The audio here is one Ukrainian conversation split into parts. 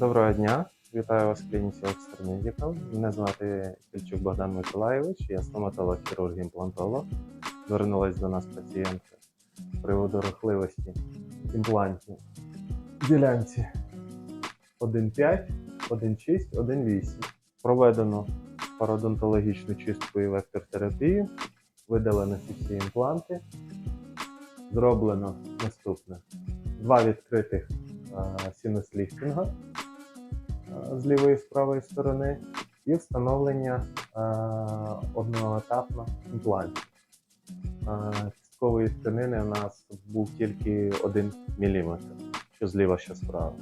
Доброго дня, вітаю вас в клініці Oxford Medical. Мене звати Кільчук Богдан Миколайович, я стоматолог, хірург імплантолог. Звернулась до нас пацієнтка з приводу рухливості імплантів. Ділянці 1,5, 1,6, 1,8. Проведено пародонтологічну чистку і вектортерапію, видалено всі імпланти. Зроблено наступне: два відкритих е, синус-ліфтинга е, з лівої і з правої сторони, і встановлення е, одноетапно імплантів. Е, Кісткової тканини у нас був тільки 1 мм, що зліва, що справа.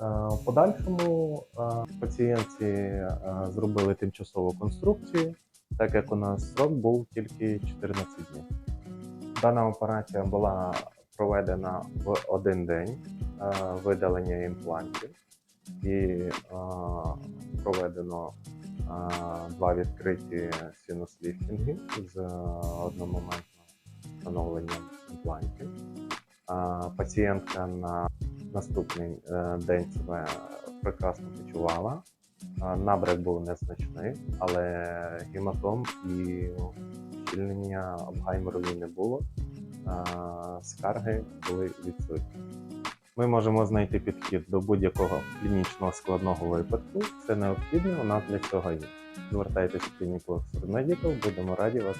Е, В подальшому е, пацієнтці е, зробили тимчасову конструкцію, так як у нас срок був тільки 14 днів. Дана операція була проведена в один день е, видалення імплантів і проведено два відкриті синус-ліфтинги з одномоментним встановленням. Е, Пацієнтка на наступний е, день себе прекрасно почувала. Набряк був незначний, але гематом і щільнення Альцгеймерові не було. Скарги були відсутні. Ми можемо знайти підхід до будь-якого клінічного складного випадку. Це необхідно, у нас для цього є. Звертайтеся в клініку Medical, будемо раді вас.